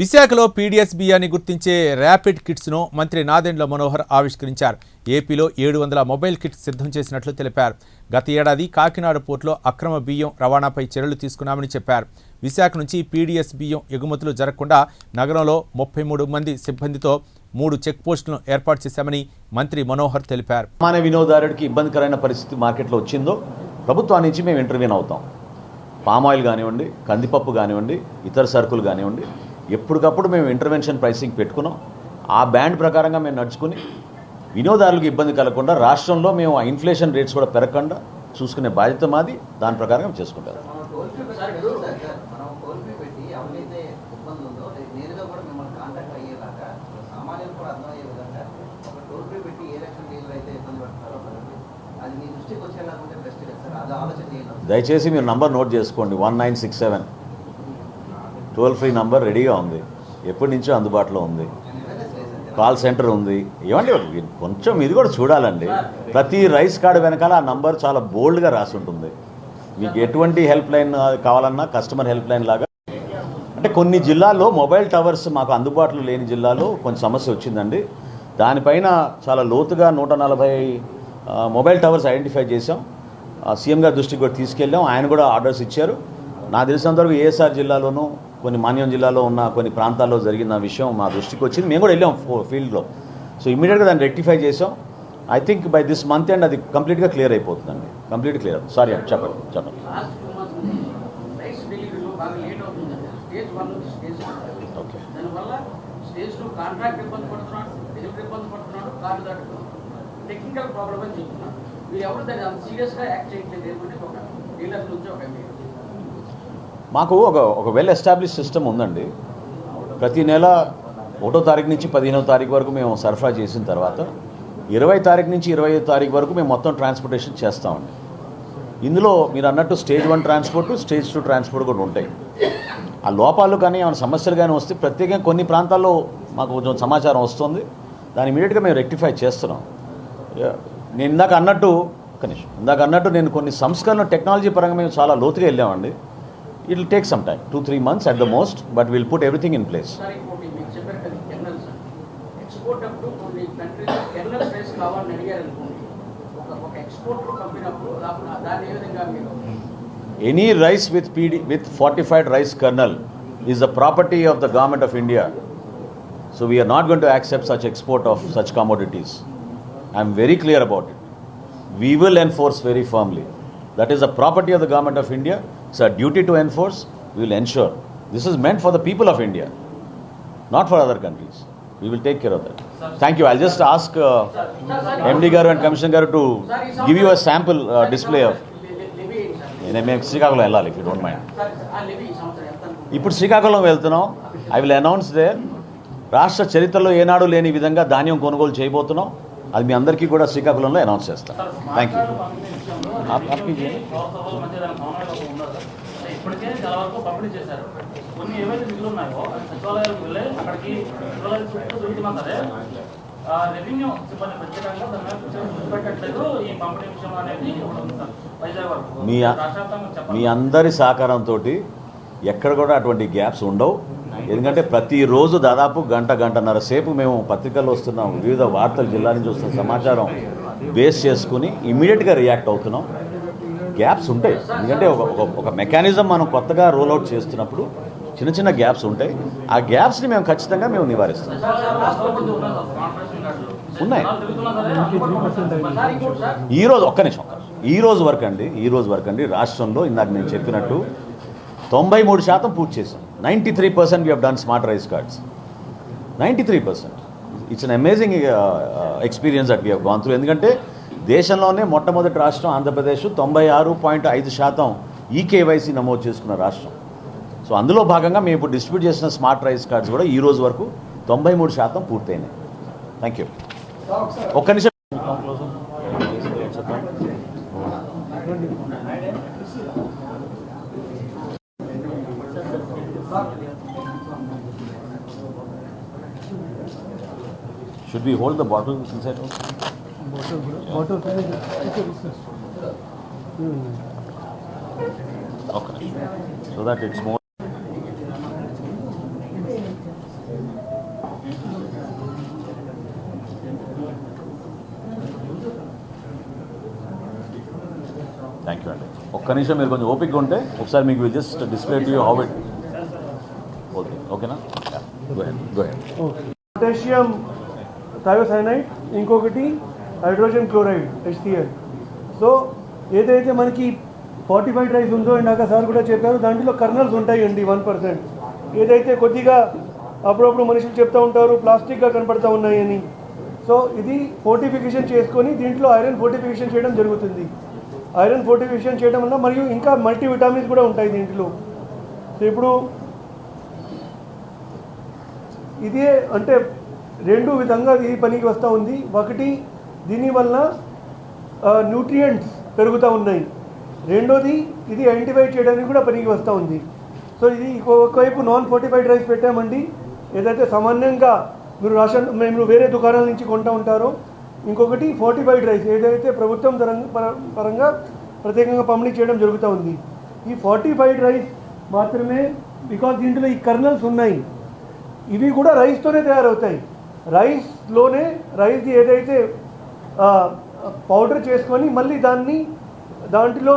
విశాఖలో పీడీఎస్ బియ్యాన్ని గుర్తించే ర్యాపిడ్ కిట్స్ను మంత్రి నాదెండ్ల మనోహర్ ఆవిష్కరించారు. ఏపీలో ఏడు వందల మొబైల్ కిట్స్ సిద్ధం చేసినట్లు తెలిపారు. గత ఏడాది కాకినాడ పోర్టులో అక్రమ బియ్యం రవాణాపై చర్యలు తీసుకున్నామని చెప్పారు. విశాఖ నుంచి పీడీఎస్ బియ్యం ఎగుమతులు జరగకుండా నగరంలో ముప్పై మూడు మంది సిబ్బందితో మూడు చెక్ పోస్టులను ఏర్పాటు చేశామని మంత్రి మనోహర్ తెలిపారు. సామాన్య వినియోగదారుడికి ఇబ్బందికరమైన పరిస్థితి మార్కెట్లో వచ్చిందో ప్రభుత్వం నుంచి మేము ఇంటర్వ్యూన్ అవుతాం. పామాయిల్ కానివ్వండి కందిపప్పు కానివ్వండి ఇతర సరుకులు కానివ్వండి ఎప్పటికప్పుడు మేము ఇంటర్వెన్షన్ ప్రైసింగ్ పెట్టుకున్నాం. ఆ బ్యాండ్ ప్రకారంగా మేము నడుచుకుని వినియోగదారులకు ఇబ్బంది కలగకుండా రాష్ట్రంలో మేము ఆ ఇన్ఫ్లేషన్ రేట్స్ కూడా పెరగకుండా చూసుకునే బాధ్యత మాది. దాని ప్రకారం మేము చేసుకుంటాం. మనం టోల్ ఫ్రీ సార్ ఇప్పుడు సార్ సార్ మనం టోల్ ఫ్రీ పెట్టి ఎవరైతే ఇబ్బంది ఉందో రేపు నేరుగా కూడా మిమ్మల్ని కాంటాక్ట్ అయ్యేలాగా సామాన్యులు కూడా అర్థమయ్యే విధంగా ఒక టోల్ ఫ్రీ పెట్టి ఏ లక్షల డీలర్ అయితే ఇబ్బంది పడుతున్నారో ప్రజలు అది మీ దృష్టికి వచ్చేలా ఉంటే బెస్ట్ కదా సార్. అది ఆలోచన చేయాలి దయచేసి మీరు నంబర్ నోట్ చేసుకోండి. One nine six seven toll free number రెడీగా ఉంది. ఎప్పటి నుంచో అందుబాటులో ఉంది. కాల్ సెంటర్ ఉంది. ఏమండి కొంచెం ఇది కూడా చూడాలండి. ప్రతి రైస్ కార్డు వెనకాల ఆ నంబర్ చాలా బోల్డ్గా రాసి ఉంటుంది మీకు ఎటువంటి హెల్ప్ లైన్ కావాలన్నా కస్టమర్ హెల్ప్ లైన్ లాగా. అంటే కొన్ని జిల్లాల్లో మొబైల్ టవర్స్ మాకు అందుబాటులో లేని జిల్లాలో కొంచెం సమస్య వచ్చిందండి. దానిపైన చాలా లోతుగా నూట నలభై మొబైల్ టవర్స్ ఐడెంటిఫై చేసాం ఆ, సీఎం గారి దృష్టికి కూడా తీసుకెళ్ళాం. ఆయన కూడా ఆర్డర్స్ ఇచ్చారు. నాకు తెలిసినంతవరకు ఏఎస్ఆర్ జిల్లాలోనూ కొన్ని మాన్యం జిల్లాలో ఉన్న కొన్ని ప్రాంతాల్లో జరిగిన విషయం మా దృష్టికి వచ్చింది. మేము కూడా వెళ్ళాం ఫీల్డ్లో. సో ఇమీడియట్గా దాన్ని రెక్టిఫై చేసాం. I think by this month and అది కంప్లీట్గా క్లియర్ అయిపోతుందండి. కంప్లీట్ క్లియర్ సారీ అండి చెప్పండి చెప్పండి. ఓకే టెక్నికల్ ప్రాబ్లమ్ అని చెప్తున్నాడు మీరు ఎవరు దాన్ని అంత సీరియస్గా యాక్ట్ చేయట్లేదు. ఏమంటే ఒక డీలర్ నుంచి ఒక ఎంపీ మాకు ఒక ఒక వెల్ ఎస్టాబ్లిష్ సిస్టమ్ ఉందండి. ప్రతి నెల ఒకటో తారీఖు నుంచి పదిహేనో తారీఖు వరకు మేము సరఫరా చేసిన తర్వాత ఇరవై తారీఖు నుంచి ఇరవై ఐదు తారీఖు వరకు మేము మొత్తం ట్రాన్స్పోర్టేషన్ చేస్తామండి. ఇందులో మీరు అన్నట్టు stage one transport stage two transport కూడా ఉంటాయి. ఆ లోపాలు కానీ ఏమైనా సమస్యలు కానీ వస్తే ప్రత్యేకంగా కొన్ని ప్రాంతాల్లో మాకు కొంచెం సమాచారం వస్తుంది. దాన్ని ఇమీడియట్గా మేము రెక్టిఫై చేస్తున్నాం. నేను ఇందాక అన్నట్టు ఒక నిమిషం ఇందాక అన్నట్టు నేను కొన్ని సంస్కరణ టెక్నాలజీ పరంగా మేము చాలా లోతుగా వెళ్ళామండి. It'll take some time, two, three months at the most, but we'll put everything in place. Any rice with PD, with fortified rice kernel is a property of the government of India. So we are not going to accept such export of such commodities. I am very clear about it. We will enforce very firmly. That is the property of the government of India it's a duty to enforce will ensure this is meant for the people of India not for other countries we will take care of that thank you I just ask MD గారు and commissioner గారు to give you a sample display of నేను మేము శ్రీకాకుళం వెళ్ళాలి if you don't mind? ఇప్పుడు శ్రీకాకుళం వెళ్తున్నాం I will announce they రాష్ట్ర చరిత్రలో ఏనాడు లేని విధంగా ధాన్యం కొనుగోలు చేయబోతున్నాం అది మీ అందరికీ కూడా శ్రీకాకుళంలో అనౌన్స్ చేస్తాం థ్యాంక్ యూ ఇప్పటికే చాలా వరకు పంపిణీ చేశారు. కొన్ని ఏవైతే మిగిలి ఉన్నాయో సచివాలయాలకు వెళ్ళి అక్కడికి చుట్టూ రెవెన్యూ సిబ్బంది ప్రత్యేకంగా దాని పెట్టట్లేదు ఈ పంపిణీ విషయం అనేది వైజాగ్ వరకు. మీ మీ అందరి సహకారంతో ఎక్కడ కూడా అటువంటి గ్యాప్స్ ఉండవు. ఎందుకంటే ప్రతిరోజు దాదాపు గంట గంటన్నర సేపు మేము పత్రికల్లో వస్తున్నాం. వివిధ వార్తలు జిల్లా నుంచి వస్తున్న సమాచారం. బేస్ చేసుకుని ఇమీడియట్గా రియాక్ట్ అవుతున్నాం. గ్యాప్స్ ఉంటాయి. ఎందుకంటే ఒక ఒక మెకానిజం మనం కొత్తగా రోల్ అవుట్ చేస్తున్నప్పుడు చిన్న చిన్న గ్యాప్స్ ఉంటాయి. ఆ గ్యాప్స్ని మేము ఖచ్చితంగా మేము నివారిస్తాం. ఉన్నాయి. ఈరోజు ఈ రోజు ఒక్క నిమిషం. ఈరోజు ఈ రోజు వరకు అండి ఈ రోజు వరకు అండి రాష్ట్రంలో ఇందాక నేను చెప్పినట్టు తొంభై మూడు శాతం పూర్తి చేశాం. Ninety three percent we done smart rice cards ninety three percent. It's an amazing experience at we gone through ఎందుకంటే దేశంలోనే మొట్టమొదటి రాష్ట్రం ఆంధ్రప్రదేశ్ తొంభై ఆరు పాయింట్ ఐదు శాతం ఈకేవైసీ నమోదు చేసుకున్న రాష్ట్రం. సో అందులో భాగంగా మేము ఇప్పుడు డిస్ట్రిబ్యూట్ చేసిన స్మార్ట్ రైస్ కార్డ్స్ కూడా ఈ రోజు వరకు తొంభై మూడు శాతం పూర్తయినాయి. థ్యాంక్ యూ ఒక్క నిమిషం Should we hold the bottle inside also? Bottle, bottle. Okay. So that it's more. Thank you అండి ఒక్క నిమిషం మీరు కొంచెం ఓపిక్గా ఉంటే ఒకసారి మీకు will just display to you how it okay ఓకేనా గో గో పొటాషియం థయోసైనైడ్ ఇంకొకటి హైడ్రోజన్ క్లోరైడ్ హెచ్సిఎల్ సో ఏదైతే మనకి ఫార్టిఫైడ్ రైస్ ఉందో ఇందాక సార్ కూడా చెప్పారు దాంట్లో కర్నల్స్ ఉంటాయండి వన్ పర్సెంట్. ఏదైతే కొద్దిగా అప్పుడప్పుడు మనుషులు చెప్తూ ఉంటారు ప్లాస్టిక్గా కనపడతా ఉన్నాయని. సో ఇది ఫోర్టిఫికేషన్ చేసుకొని దీంట్లో ఐరన్ ఫోర్టిఫికేషన్ చేయడం జరుగుతుంది. ఐరన్ ఫోర్టిఫికేషన్ చేయడం వల్ల మరియు ఇంకా మల్టీవిటామిన్స్ కూడా ఉంటాయి దీంట్లో. సో ఇప్పుడు ఇదే అంటే రెండు విధంగా ఇది పనికి వస్తూ ఉంది. ఒకటి దీనివల్ల న్యూట్రియంట్స్ పెరుగుతూ ఉన్నాయి. రెండోది ఇది ఐడెంటిఫై చేయడానికి కూడా పనికి వస్తూ ఉంది. సో ఇది ఒకవైపు నాన్ ఫోర్టిఫైడ్ రైస్ పెట్టామండి. ఏదైతే సామాన్యంగా మీరు రాషన్ మేము వేరే దుకాణాల నుంచి కొంటూ ఉంటారో ఇంకొకటి ఫోర్టిఫైడ్ రైస్ ఏదైతే ప్రభుత్వం తరంగ- పర- పరంగా ప్రత్యేకంగా పంపిణీ చేయడం జరుగుతూ ఉంది. ఈ ఫార్టిఫైడ్ రైస్ మాత్రమే బికాజ్ దీంట్లో ఈ కర్నల్స్ ఉన్నాయి. ఇవి కూడా రైస్తోనే తయారవుతాయి. రైస్లోనే రైస్ది ఏదైతే పౌడర్ చేసుకొని మళ్ళీ దాన్ని దాంట్లో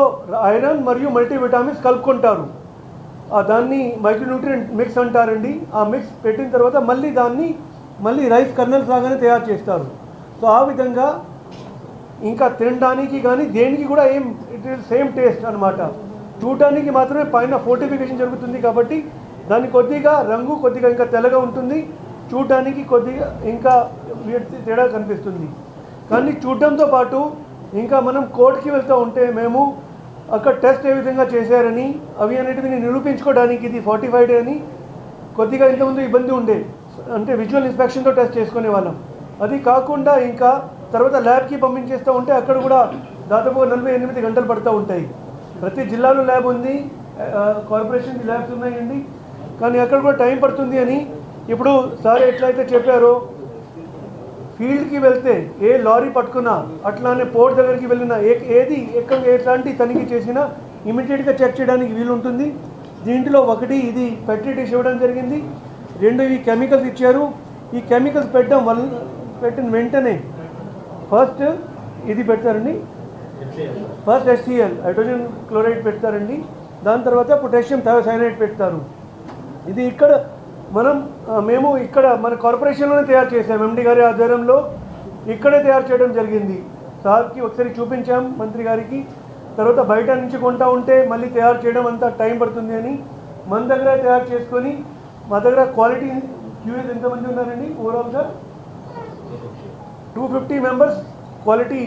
ఐరన్ మరియు మల్టీవిటామిన్స్ కలుపుకుంటారు. దాన్ని మైక్రోన్యూట్రియంట్ మిక్స్ అంటారండి. ఆ మిక్స్ పెట్టిన తర్వాత మళ్ళీ దాన్ని మళ్ళీ రైస్ కర్నల్స్ లాగానే తయారు చేస్తారు. సో ఆ విధంగా ఇంకా తినడానికి కానీ దేనికి కూడా ఏం ఇట్ ఈస్ సేమ్ టేస్ట్ అనమాట చూడటానికి మాత్రమే పైన ఫోర్టిఫికేషన్ జరుగుతుంది కాబట్టి దాని కొద్దిగా రంగు కొద్దిగా ఇంకా తెల్లగా ఉంటుంది. చూడడానికి కొద్దిగా ఇంకా తేడా కనిపిస్తుంది. కానీ చూడడంతో పాటు ఇంకా మనం కోర్టుకి వెళ్తూ ఉంటే మేము అక్కడ టెస్ట్ ఏ విధంగా చేశారని అవి అనేటివి నిరూపించుకోవడానికి ఇది ఫార్టిఫైడ్ అని కొద్దిగా ఇంతకుముందు ఇబ్బంది ఉండే. అంటే విజువల్ ఇన్స్పెక్షన్తో టెస్ట్ చేసుకునే వాళ్ళం. అది కాకుండా ఇంకా తర్వాత ల్యాబ్కి పంపించేస్తూ ఉంటే అక్కడ కూడా దాదాపు నలభై ఎనిమిది గంటలు పడుతూ ఉంటాయి. ప్రతి జిల్లాలో ల్యాబ్ ఉంది కార్పొరేషన్ ల్యాబ్స్ ఉన్నాయండి. కానీ అక్కడ కూడా టైం పడుతుంది అని ఇప్పుడు సార్ ఎట్లయితే చెప్పారో ఫీల్డ్కి వెళ్తే ఏ లారీ పట్టుకున్నా అట్లానే పోర్ట్ దగ్గరికి వెళ్ళినా ఏ ఏది ఎక్కడ ఎట్లాంటి తనిఖీ చేసినా ఇమీడియట్గా చెక్ చేయడానికి వీలు ఉంటుంది దీంట్లో ఒకటి ఇది పెట్రీ ఇవ్వడం జరిగింది. రెండు ఈ కెమికల్స్ ఇచ్చారు. ఈ కెమికల్స్ పెట్టడం వల్ల పెట్టిన వెంటనే ఫస్ట్ ఇది పెడతారండి. ఫస్ట్ హెచ్సిఎల్ హైడ్రోజన్ క్లోరైడ్ పెడతారండి. దాని తర్వాత పొటాషియం థయోసైనైడ్ పెడతారు. ఇది ఇక్కడ మనం మేము ఇక్కడ మన కార్పొరేషన్లోనే తయారు చేసాం ఎండి గారి ఆధ్వర్యంలో ఇక్కడే తయారు చేయడం జరిగింది. సార్కి ఒకసారి చూపించాం మంత్రి గారికి. తర్వాత బయట నుంచి కొంటా ఉంటే మళ్ళీ తయారు చేయడం అంతా టైం పడుతుంది అని మన దగ్గర తయారు చేసుకొని మా దగ్గర క్వాలిటీ క్యూఎస్ ఎంతమంది ఉన్నారండి? ఓవరాల్గా two fifty members quality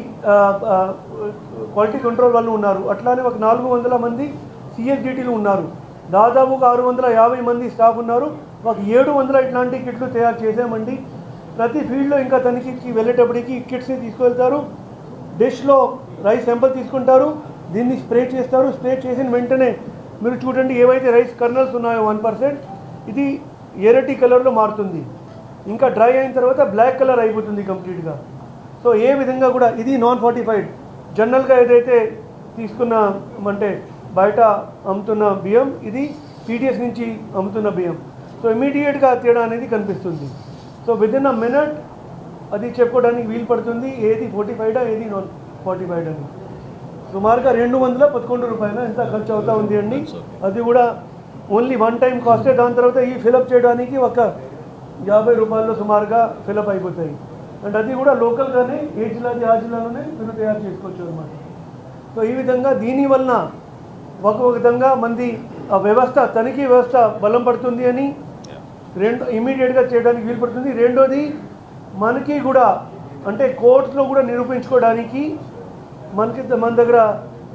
quality control వాళ్ళు ఉన్నారు. అట్లానే ఒక నాలుగు వందల మంది సిఎస్డిటీలు ఉన్నారు. దాదాపు ఆరు వందల యాభై మంది స్టాఫ్ ఉన్నారు. ఒక ఏడు వందల ఇట్లాంటి కిట్లు తయారు చేసామండి ప్రతి ఫీల్డ్లో ఇంకా తనిఖీకి వెళ్ళేటప్పటికి కిట్స్ని తీసుకువెళ్తారు. డిష్లో రైస్ శాంపుల్ తీసుకుంటారు. దీన్ని స్ప్రే చేస్తారు. స్ప్రే చేసిన వెంటనే మీరు చూడండి ఏవైతే రైస్ కర్నల్స్ ఉన్నాయో వన్ పర్సెంట్ ఇది ఎరటి కలర్లో మారుతుంది. ఇంకా డ్రై అయిన తర్వాత బ్లాక్ కలర్ అయిపోతుంది కంప్లీట్గా సో ఏ విధంగా కూడా ఇది నాన్ ఫార్టిఫైడ్ జనరల్గా ఏదైతే తీసుకున్న అంటే బయట అమ్ముతున్న బియ్యం ఇది పీడిఎస్ నుంచి అమ్ముతున్న బియ్యం. సో ఇమీడియట్గా తేడా అనేది కనిపిస్తుంది. So within a minute అది చెప్పుకోవడానికి వీలు పడుతుంది ఏది ఫార్టిఫైడా ఏది నాన్ ఫార్టిఫైడ్ అని. సుమారుగా రెండు వందల పదకొండు రూపాయలు ఎంత ఖర్చు అవుతా ఉంది అండి? అది కూడా ఓన్లీ వన్ టైం కాస్టే దాని తర్వాత ఈ ఫిలప్ చేయడానికి ఒక యాభై రూపాయల్లో సుమారుగా ఫిలప్ అయిపోతాయి. అండ్ అది కూడా లోకల్గానే ఏ జిల్లాది ఆ జిల్లాలోనే మీరు తయారు చేసుకోవచ్చు అనమాట సో ఈ విధంగా దీనివల్ల ఒక విధంగా మంది ఆ వ్యవస్థ తనిఖీ వ్యవస్థ బలం పడుతుంది అని రెండు ఇమీడియట్గా చేయడానికి వీలు పడుతుంది. రెండోది మనకి కూడా అంటే కోర్టులో కూడా నిరూపించుకోవడానికి మనకి మన దగ్గర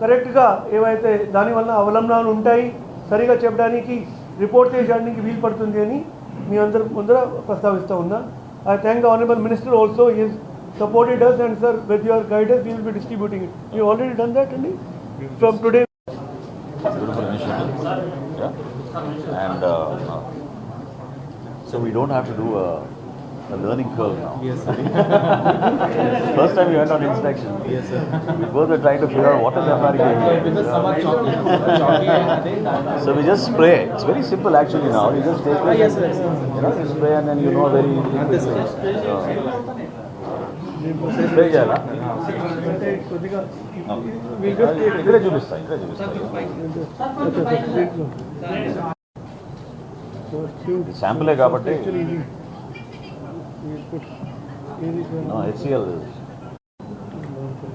కరెక్ట్గా ఏవైతే దానివల్ల అవలంబనాలు ఉంటాయి సరిగా చెప్పడానికి రిపోర్ట్ చేయడానికి వీలు పడుతుంది అని మీ అందరి ముందర ప్రస్తావిస్తూ ఉన్నా. I thank honourable minister also is supported us and sir with your guidance we will be distributing it you already done that అండి from today. Yeah? And uh, uh, so we don't have to do a, a learning curve now. Yes, First time we went on inspection. Yes, sir. We both were trying to figure out what is American. So we just spray. It's very simple actually now. You just take it. Yes, sir. You know, you spray and then you know very easily. ఇక్కడే చూపిస్తా ఇక్కడే చూపిస్తా శాంపులే కాబట్టి HCl